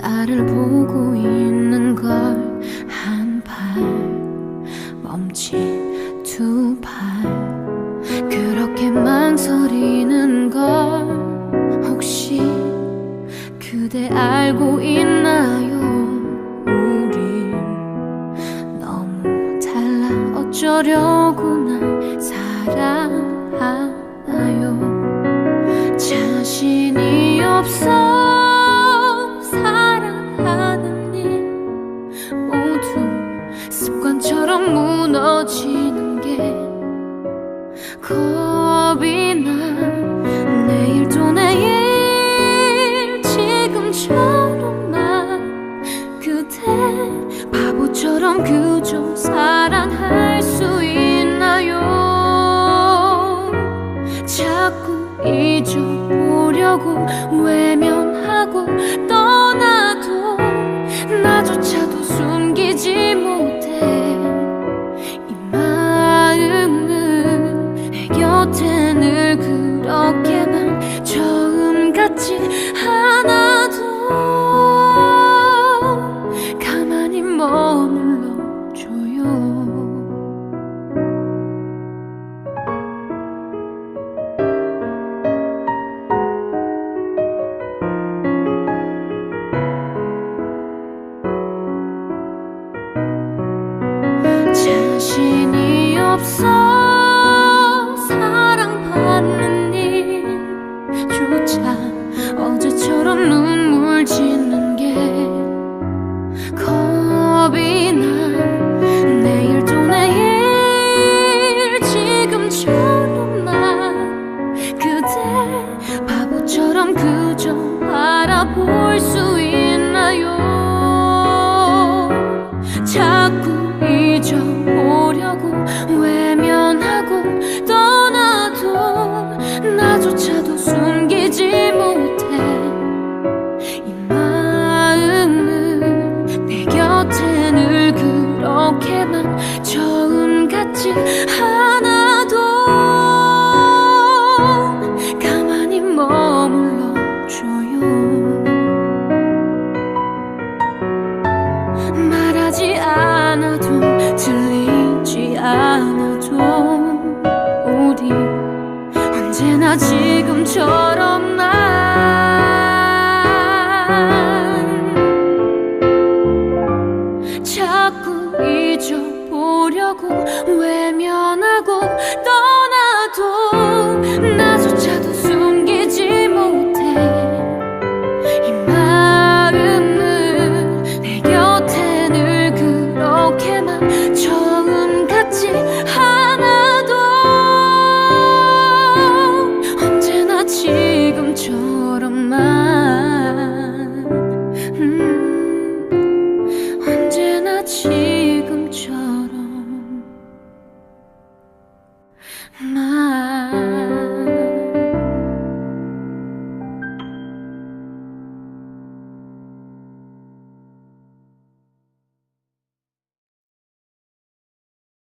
나를 보고 있는 걸 한 발 멈춘 두 발. 그렇게 망설이는 걸 혹시 그대 알고 있나요? 우리 너무 달라 어쩌려고 겁이 나 내일도 내일 지금처럼만 그대 바보처럼 그저 사랑할 수 있나요? 자꾸 잊어보려고 외 잊어보려고 외면하고 떠나도 나조차도 숨기지 못해. 이 마음은 내 곁에 늘 그렇게만 처음 같지 않아도 우리 언제나 지금처럼만 자꾸 잊어보려고 외면하고 떠 No.